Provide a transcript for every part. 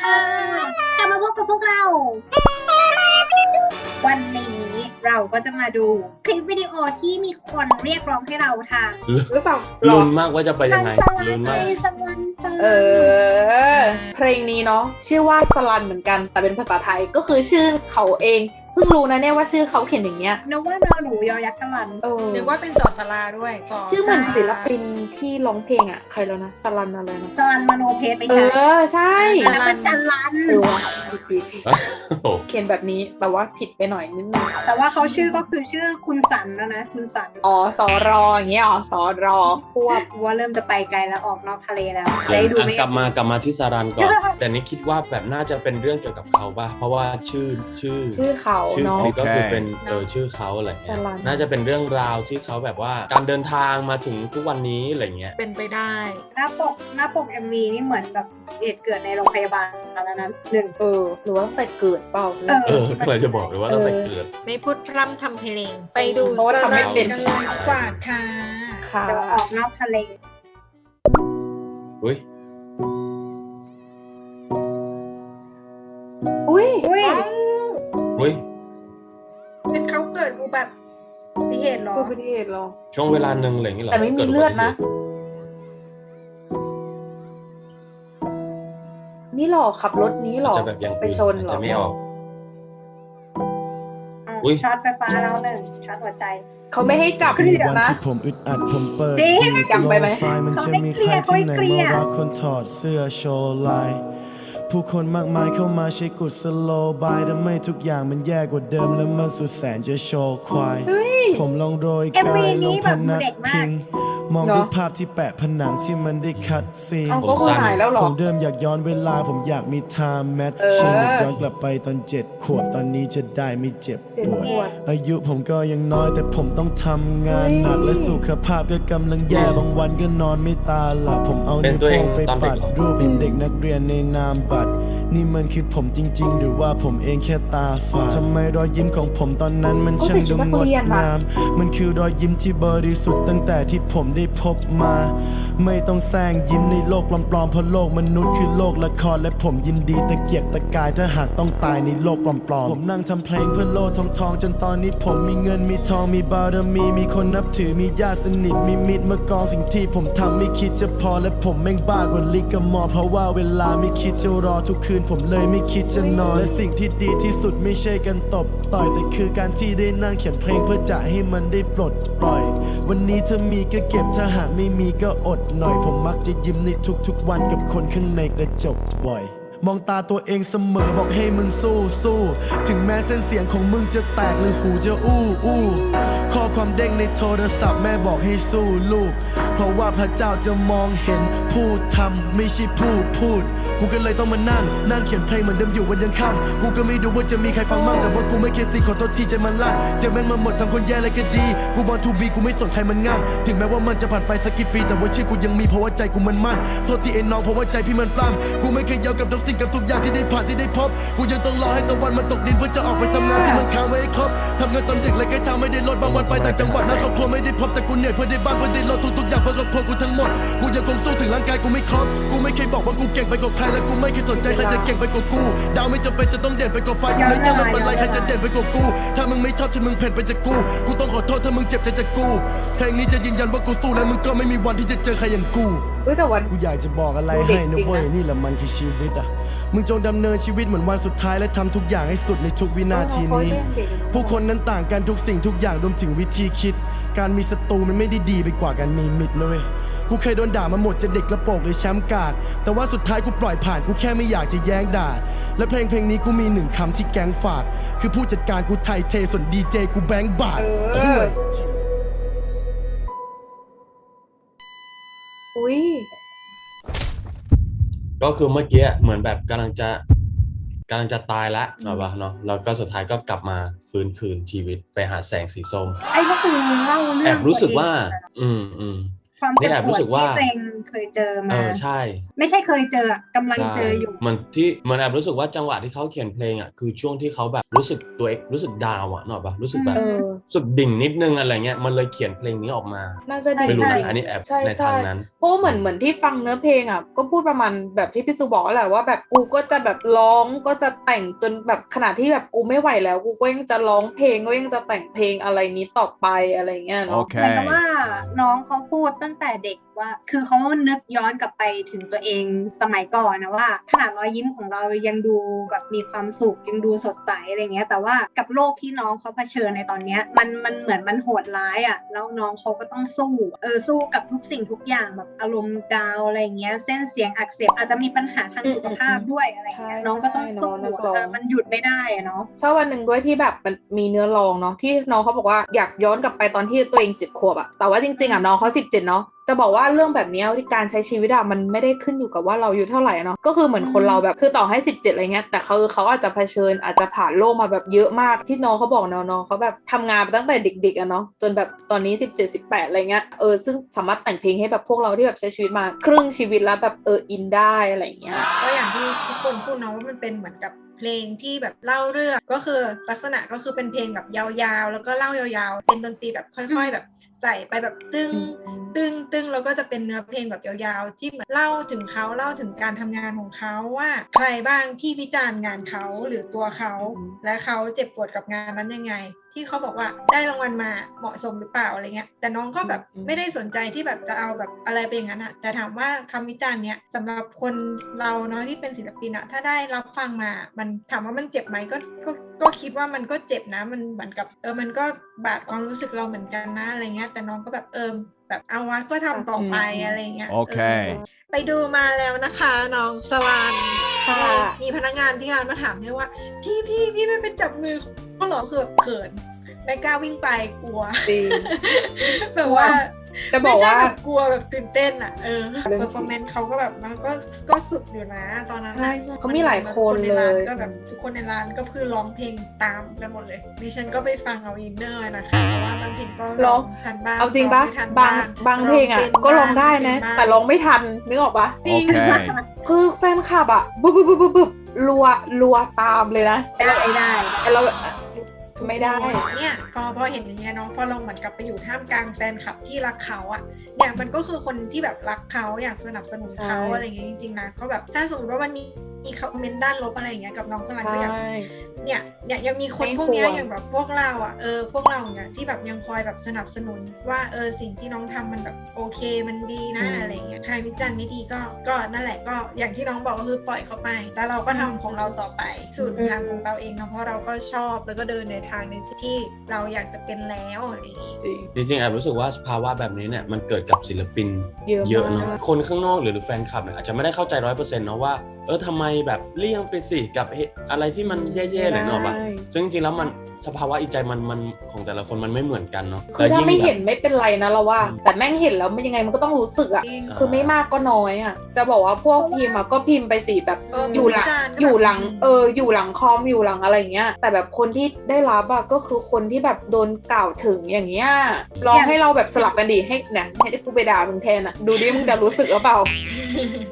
ค่ะกลับมาพบกับพวกเรา วันนี้เราก็จะมาดูคลิปวิดีโอที่มีคนเรียกร้องให้เราทางหรือเปล่าลุ้นมากว่าจะไปยังไงสลัลุ้นมาก สลันสลันเออ เพลงนี้เนาะชื่อว่าสลันเหมือนกันแต่เป็นภาษาไทยก็คือชื่อเขาเอง เพิ่งรู้นะเนี่ยว่าชื่อเขาเขียนอย่างเงี้ย นึกว่านอนหนูยอยักษ์สลันเออ นึกว่าเป็นจอสลาด้วยจชื่อเหมือนศิลปินที่ร้องเพลงอะ ใครแล้วนะสลันอะไรนะสลันมโนเพชรไม่เอใช่อ ใช่อันนั้นเป็นจันลัน เออว่ะผิดผิดผิดโอ้โหเขียนแบบนี้แต่ว่าผิดไปหน่อยนิดนึงแต่ว่าเขาชื่อก็คือชื่อคุณสันแล้วนะ คุณสันอ๋อสอรออย่างเงี้ยอ๋อสอรอควบว่าเริ่มจะไปไกลแล้วออกนอกทะเลแล้วเดี๋ยวได้ดูอะไหมกลับมากลับมาที่สารันก่อน แต่นี่คิดว่าแบบน่าจะเป็นเรื่องเกี่ยวกับเขาป่ะเพราะว่าชื่อชื่อ ชื่อเขาชื่อเนาะ คลิปก็คือเป็นเออชื่อเขาอะไรเงี้ยสลัน น่าจะเป็นเรื่องราวที่เขาแบบว่าการเดินทางมาถึงทุกวันนี้อะไรเงี้ย เป็นไปได้ หน้าปกหน้าปก MV นี่เหมือนแบบเหตุเกิดในโรงพยาบาลแล้วนะหนึ่ง เออ หรือว่าตั้งแต่เกิดเปล่าเออ เออก็เลยจะบอกเลยว่าตั้งแต่เกิด ไม่พูดพร่ำทำเพลง ไปดูเพราะว่าทำไม่เป็นกันเลยกว่าค่ะค่ะจะออกนอกทะเล อุ้ยอุ้ยอุ้ยอุ้ยเป็นเขาเกิดอุบัติเหตุเหรอ อุบัติเหตุเหรอ ช่วงเวลาหนึ่งอะไรอย่างเงี้ยเหรอแต่ไม่มีกิดเลือดนะบัติหตุนี่หรอขับรถนี้หรอ จะแบบยังไปชนเหรอจะไม่ออกอะอุ๊ยช็อตไฟฟ้าแล้วหนึ่งช็อตหัวใจ เขาไม่ให้จับเครียดวันนะที่ผมอึดอัดผมเปิดจริงดูดจำไปไหมโลกฟล์มันจะมีใครที่ไหนมารักคนถอดเสื้อโชว์ลาย ผู้คนมากมายเข้ามาใช้กุศโลบายทำให้ทุกอย่างมันแย่กว่าเดิมและมันสุดแสนจะโชว์ควายผมลองโรยกา MV ยลนี้งแบพบนักเด็กมาก พิง มองเนอะดูภาพที่แปะผนังที่มันได้คัดซีน เอาก็คือหายแล้วเหรผอ มเริ่มอยากย้อนเวลาผมอยากมี time แมทเออชีวิตย้อนกลับไปตอนเจ็ดขวบตอนนี้จะได้ไม่เจ็บเจ็บปวด ปวด อายุผมก็ยังน้อยแต่ผมต้องทำงานหนักเฮ้ยและสุขภาพก็กำลังแย่บางวันก็นอนไม่ตาหลับผมเอาเป็นนิ้วตัวเอโป้งงไปตอนเด็ปักดเหรอ รูปเป็นเด็กนักเรียนในนามบัตร นี่มันคือผมจริง ๆ หรือว่าผมเองแค่ตาฝาดทำไมรอยยิ้มของผมตอนนั้นมันเขาช่าใส่งชุดูดนักงดเรียนอะงาม มันคือรอยยิ้มที่บริสุทธิ์ตั้งแต่ที่ผมได้พบมา ไม่ต้องแซงยิ้มในโลกปลอมๆเพราะโลกมนุษย์คือโลกละครและผมยินดีตะเกียกตะกายถ้าหากต้องตายในโลกปลอมๆผมนั่งทำเพลงเพื่อโลกทองทองๆจนตอนนี้ผมมีเงินมีทองมีบารมีมีคนนับถือมีญาติสนิทมีมิตรมากองสิ่งที่ผมทำไม่คิดจะพอและผมแม่งบ้ากว่าลิกมอเพราะว่าเวลาไม่คิดจะรอทุกคืน ผมเลยไม่คิดจะนอนและสิ่งที่ดีที่สุดไม่ใช่การตบต่อยแต่คือการที่ได้นั่งเขียนเพลงเพื่อจะให้มันได้ปลดปล่อย วันนี้ถ้ามีก็เก็บถ้าหากไม่มีก็อดหน่อย ผมมักจะยิ้มในทุกๆวันกับคนข้างในกระจกบ่อย มองตาตัวเองเสมอบอกให้มึงสู้สู้ถึงแม้เส้นเสียงของมึงจะแตกหรือหูจะอู้อู้ข้อความเด้งในโทรศัพท์แม่บอกให้สู้ลูก เพราะว่าพระเจ้าจะมองเห็นผู้ทำไม่ใช่ผู้พูด กูก็เลยต้องมานั่ง นั่งเขียนเพลงเหมือนเดิมอยู่วันยังค่ำกูก็ไม่รู้ว่าจะมีใครฟังมั่งแต่ว่ากูไม่เคยสิขอโทษที่ใจมันลั่นจอแม่งมาหมดทำคนแย่อะก็ดี กูบอลทูบีกูไม่สนใครมันงั่งถึงแม้ว่ามันจะผ่านไปสักกี่ปี แต่ว่าชื่อกูยังมีเพราะว่าใจกูมันมั่นโทษที่ไอ้น้องเพราะว่าใจพี่มันปล้ำกูไม่เคยยอมกับทุกสิ่งกับทุกอย่างที่ได้ผ่านที่ได้พบ กูยังต้องรอให้ตะวันมันตกดินเพื่อจะออกไปทำงานที่มันค้างไว้ให้ครบทำงานตอนดึกและใกล้เช้าไม่ได้ลดบางวันไปต่างจังหวัดนะครอบครัวไม่ได้พบแต่กูเหนื่อยเพื่อได้บ้านเพื่อได้รถทุกๆอย่างเพื่อครอบครัวกูทั้งหมดกูยังคงสู้ถึงร่างกายกูไม่ครบ กูไม่เคยบอกว่ากูเก่งไปกว่าใคร และกูไม่เคยสนใจใครจะเก่งไปกว่ากู ดาวไม่จำเป็นจะต้องเด่นไปกว่าไฟกูเลยช่างมันเป็นไรใครจะเด่นไปกว่ากู ถ้ามึงไม่ชอบฉันมึงเพ่นไปจากกู กูต้องขอโทษถ้ามึงเจ็บใจจากกู เพลงนี้จะยืนยันว่ากูสู้และมึงก็ไม่มีวันที่จะเจอใครอย่างกูเฮ้ยแต่วัน กูอยากจะบอกอะไรเด็ให้กนะจริงนะเว้ยนี่แหละมันคือชีวิตอะ มึงจงดำเนินชีวิตเหมือนวันสุดท้ายและทำทุกอย่างให้สุดในทุกวินาทีนี้ ผู้คนนั้นต่างกันทุกสิ่งทุกอย่างรวมถึงวิธีคิด การมีศัตรูมันไม่ได้ดีไปกว่าการมีมิตรนะเว้ย กูเคยโดนด่ามาหมดจะเด็กกระโปรงหรือแชมป์กาดแต่ว่าสุดท้ายกูปล่อยผ่านกูแค่ไม่อยากจะแย้งด่า และเพลงเพลงนี้กูมีหนึ่งคำที่แก๊งฝาก คือผู้จัดการกูไทยเทส่วนดีเจกูแบงค์บาทเอคุอย ก็คือเมื่อกี้เหมือนแบบกำลังจะกำลังจะตายละเอาปะเนาะแล้วก็สุดท้ายก็กลับมาฟื้นคืนชีวิตไปหาแสงสีส้มไอ้ก็คือเล่าเรื่องแอบรู้สึกว่า อืมอืมความนี่เจ็บแอบปรู้วดสึกว่าที่ตัว เองเคยเจอเอมาอใช่ ไม่ใช่เคยเจออะกำลังเจออยู่เหมือนที่เหมือนแอบรู้สึกว่าจังหวะที่เขาเขียนเพลงอะคือช่วงที่เขาแบบรู้สึกตัวเองรู้สึกดาวอะนึกออกปะรู้สึกแบบเออรู้สึกดิ่งนิดนึงอะไรเงี้ยมันเลยเขียนเพลงนี้ออกมาน่าจะดีไม่รู้จนะริงอันนี้แอบใช่ในใช่ทางนั้นเพราะว่าเหมือนเหมือนที่ฟังเนื้อเพลงอะก็พูดประมาณแบบที่พี่ซูบอกแหละว่าแบบกูก็จะแบบร้องก็จะแต่งจนแบบขนาดที่แบบกูไม่ไหวแล้วกูก็ยังจะร้องเพลงก็ยังจะแต่งเพลงอะไรนี้ต่อไปอะไรเงี้ยเนาะเหมือนกับว่าน้องเขาพูดตั้งแต่เด็ก ว่า คือเขานึกย้อนกลับไปถึงตัวเองสมัยก่อนนะว่า ขนาดรอยยิ้มของเรายังดูแบบมีความสุขยังดูสดใสอะไรเงี้ย แต่ว่ากับโลกที่น้องเขาเผชิญในตอนเนี้ยมันมันเหมือนมันโหดร้ายอะแล้วน้องเขาก็ต้องสู้เออสู้กับทุกสิ่งทุกอย่างแบบอารมณ์ดาวอะไรเงี้ย เส้นเสียงอักเสบอาจจะมีปัญหาทางสุขภาพด้วยอะไรเงี้ยใช่น้องก็ต้องสู้ใช่น้องนักร้องเออมันหยุดไม่ได้อะเนาะชอบวันหนึ่งด้วยที่แบบมันมีเนื้อร้องเนาะที่น้องเขาบอกว่าอยากย้อนกลับไปตอนที่ตัวเองเจ็ดขวบอะแต่ว่าจริงๆอะน้องเขาสิบเจ็ดเนาะ จะบอกว่าเรื่องแบบเนี้ยที่การใช้ชีวิตอะมันไม่ได้ขึ้นอยู่กับว่าเราอายู่เท่าไหร่เนาะก็คือเหมือนคนเราแบบคือต่อให้สิบเจ็ดอะไรเงี้ยแต่เขาเขาอาจจะเผชิญอาจจะผ่านโลกมาแบบเยอะมากที่น้องเขาบอกเนาะน้องเขาแบบทำงานมาตั้งแต่เด็กๆอะเนาะจนแบบตอนนี้สิบเจ็ดสิบแปดอะไรเงี้ยเออซึ่งสามารถแต่งเพลงให้แบบพวกเราที่แบบใช้ชีวิตมาครึ่งชีวิตแล้วแบบเอออินได้อะไรเงี้ยก็อย่างที่ทุกคนพูดเนาะว่ามันเป็นเหมือนกับเพลงที่แบบเล่าเรื่องก็คือลักษณะก็คือเป็นเพลงแบบยาวๆ แล้วก็เล่ายาวๆ เป็นดนตรีแบบค่อย ๆ แบบใส่ไปแบบตึง ตึงตึงแล้วก็จะเป็นเนื้อเพลงแบบยาวๆ ที่เหมือนเล่าถึงเขาเล่าถึงการทำงานของเขาว่า ใครบ้างที่วิจารณ์งานเขาหรือตัวเขา และเขาเจ็บปวดกับงานนั้นยังไง ที่เขาบอกว่าได้รางวัลมาเหมาะสมหรือเปล่าอะไรเงี้ย แต่น้องก็แบบไม่ได้สนใจที่แบบจะเอาแบบอะไรไปอย่างนั้นอะแต่ถามว่าคำวิจารณ์เนี้ยสำหรับคนเราเนาะที่เป็นศิลปินอะถ้าได้รับฟังมา มันถามว่ามันเจ็บไหมก็ก็ก็คิดว่ามันก็เจ็บนะมันเหมือนกับเออมันก็บาดความรู้สึกเราเหมือนกันนะอะไรเงี้ยแต่น้องก็แบบเออ แบบเอาวะก็ทำต่อไปอืมอะไรเงี้ยโอเค ไปดูมาแล้วนะคะน้องสวรรค์ค่ะมีพนักงานที่ร้านมาถามด้วยว่า พี่พี่พี่ไม่เป็นจับมือเขาเหรอคือแบบเขินไม่กล้าวิ่งไปกลัวจริงแบบว่า จะบอกว่าไม่ใช่แบบกลัวแบบตื่นเต้นอะเออเรื่องจริง เปอร์ฟอร์แมนซ์เขาก็แบบมันก็ก็สุดอยู่นะ ตอนนั้นใช่น่ะใช่เขามีหลายคนในร้าเลยก็แบบทุกคนในร้านก็คือร้องเพลงตามกันหมดเลยดิฉันก็ไปฟังเอาอินเนอร์นะคะเพราะว่าบางทีก็ร้องทันบ้างเอาจริงปะไม่ทันบางบางเพลงอะป็นก็ร้องได้นะเป็บ้างแต่ร้องไม่ทันนึกออกปะจริง Okay. คือแฟนคลับอะบึบบึบบึบบึบบึบรัวรัวตามเลยนะ ได้ได้ แต่เราแบบ ไม่ได้เนี่ยพอพอเห็นอย่างเงี้ยเนาะพอเราเหมือนกับไปอยู่ท่ามกลางแฟนคลับที่รักเขาอะเนี่ยมันก็คือคนที่แบบรักเขาอยากสนับสนุนเขาใช่อะไรอย่างเงี้ยจริงๆนะก็แบบถ้าสมมติว่ามันมีมีคอมเมนต์ด้านลบอะไรอย่างเงี้ยกับน้องสลันใช่ก็อยากเนี่ยเนี่ยยังมีคนไม่พวกเนี้ยควรอย่างแบบพวกเราอะเออพวกเราเนี่ยที่แบบยังคอยแบบสนับสนุนว่าเออสิ่งที่น้องทำมันแบบโอเคมันดีนะอะไรอย่างเงี้ยใครวิจารณ์ไม่ดีก็ก็นั่นแหละก็อย่างที่น้องบอกก็คือปล่อยเขาไป แล้วเราก็ทำของเราต่อไปสู่ทางของเราเองเนาะเพราะเราก็ชอบแล้วก็เดินในทางในสิ่งที่เราอยากจะเป็นแล้วอะไรอย่างงี้ จริง จริงๆแอบรู้สึกว่าสภาวะแบบนี้เนี่ยมันเกิดกับศิลปินเยอะเยอะมาเนาะกคนข้างนอกหรือแฟนคลับเนี่ยอาจจะไม่ได้เข้าใจร้อยเปอร์เซ็นต์เนาะว่าเออทำไมแบบเลี่ยงไปสิกับเหตุอะไรที่มันแย่ๆเลยเนาะปะใช่ซึ่งจริงๆแล้วมันสภาวะอีใจมันมันของแต่ละคนมันไม่เหมือนกันเนาะคือถ้ายิ่งไม่แบบเห็นไม่เป็นไรนะเราว่า แต่แม่งเห็นแล้วมันยังไงมันก็ต้องรู้สึกอะจริง คือไม่มากก็น้อยอะจะบอกว่าพวกพิมพ์อะก็พิมพ์ไปสิแบบเอออยู่หลัง วิจารณ์ก็แบบ อยู่หลัง เออ อยู่หลังคอม อยู่หลังอะไรเงี้ย แต่แบบคนที่ได้รับอะก็คือคนที่แบบโดนกล่าวถึงอย่างเงี้ยลองให้เราแบบสลับกันดิให้เนี่ยให้กูไปด่ามึงแทนอะดูดิมึงจะรู้สึกหรือเปล่า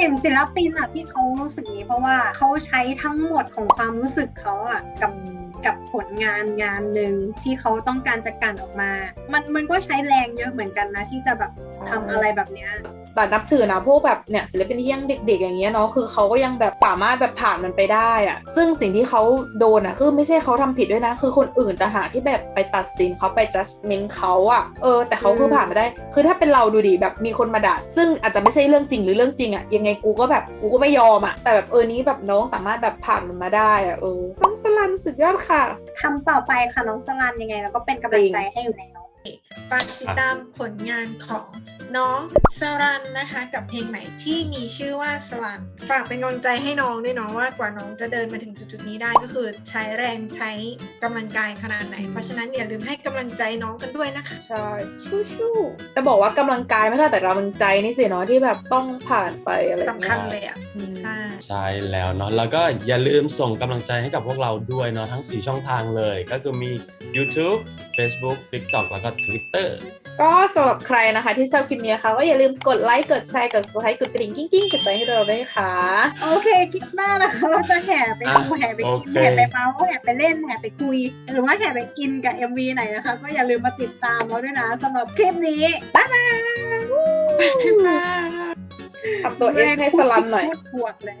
อย่างศิลปินอะที่เขารู้สึกนี้เพราะว่าเขาใช้ทั้งหมดของความรู้สึกเขาอะกับกับผลงานงานหนึ่งที่เขาต้องการจะกันออกมา มันมันก็ใช้แรงเยอะเหมือนกันนะ ที่จะแบบทำอะไรแบบเนี้ย แต่นับถือนะพวกแบบเนี่ยศิลปินที่ยังเด็ก ๆ อย่างเงี้ยเนาะคือเขาก็ยังแบบสามารถแบบผ่านมันไปได้อะซึ่งสิ่งที่เขาโดนอะคือไม่ใช่เขาทำผิดด้วยนะ คือคนอื่นต่างหากที่แบบไปตัดสินเขาไป judgment เขาอะเออ แต่เขาคือผ่านมาได้ คือถ้าเป็นเราดูดิแบบมีคนมาด่าซึ่งอาจจะไม่ใช่เรื่องจริงหรือเรื่องจริงอะยังไงกูก็แบบกูก็ไม่ยอมอะแต่แบบเออนี้แบบน้องสามารถแบบผ่านมันมาได้อะเออต้องสลันสุดยอดค่ะทำต่อไปค่ะน้องสลันยังไง แล้วก็เป็นกำลังใจให้อยู่แล้ว ฝากติดตามผลงานของน้องสรันนะคะ กับเพลงใหม่ที่มีชื่อว่าสลัน ฝากเป็นกำลังใจให้น้องด้วยเนาะว่ากว่าน้องจะเดินมาถึงจุดๆนี้ได้ก็คือใช้แรงใช้กำลังกายขนาดไหน เพราะฉะนั้นอย่าลืมให้กำลังใจน้องกันด้วยนะคะ ใช่ชู้ๆแต่บอกว่ากำลังกายไม่เท่าแต่กำลังใจนี่สิเนาะที่แบบต้องผ่านไปอะไรอย่างสำเงี้คัญยเลยอะอืม ใช่ ใช่แล้วเนาะแล้วก็อย่าลืมส่งกำลังใจให้กับพวกเราด้วยเนาะทั้ง 4 ช่องทางเลย ก็คือมี YouTube Facebook TikTok แล้วก็ Twitter ก็สำหรับใครนะคะ ที่ชอบคลิปนี้นะคะก็อย่าลืมกดไลค์กดแชร์กด subscribe กดกระดิ่งกิ้งกิ้งกดใจให้เราด้วยค่ะ โอเคคลิปหน้านะคะเราจะแห่ไปดูอะแห่ไปกินโอเคแห่ไปเมาส์แห่ไปเล่นแห่ไปคุย หรือว่าแห่ไปกินกับ MV ไหนนะคะ ก็อย่าลืมมาติดตามเราด้วยนะสำหรับคลิปนี้บ๊ายบาย ทำตัวเอสให้สลันหน่อย พูดปวดเลย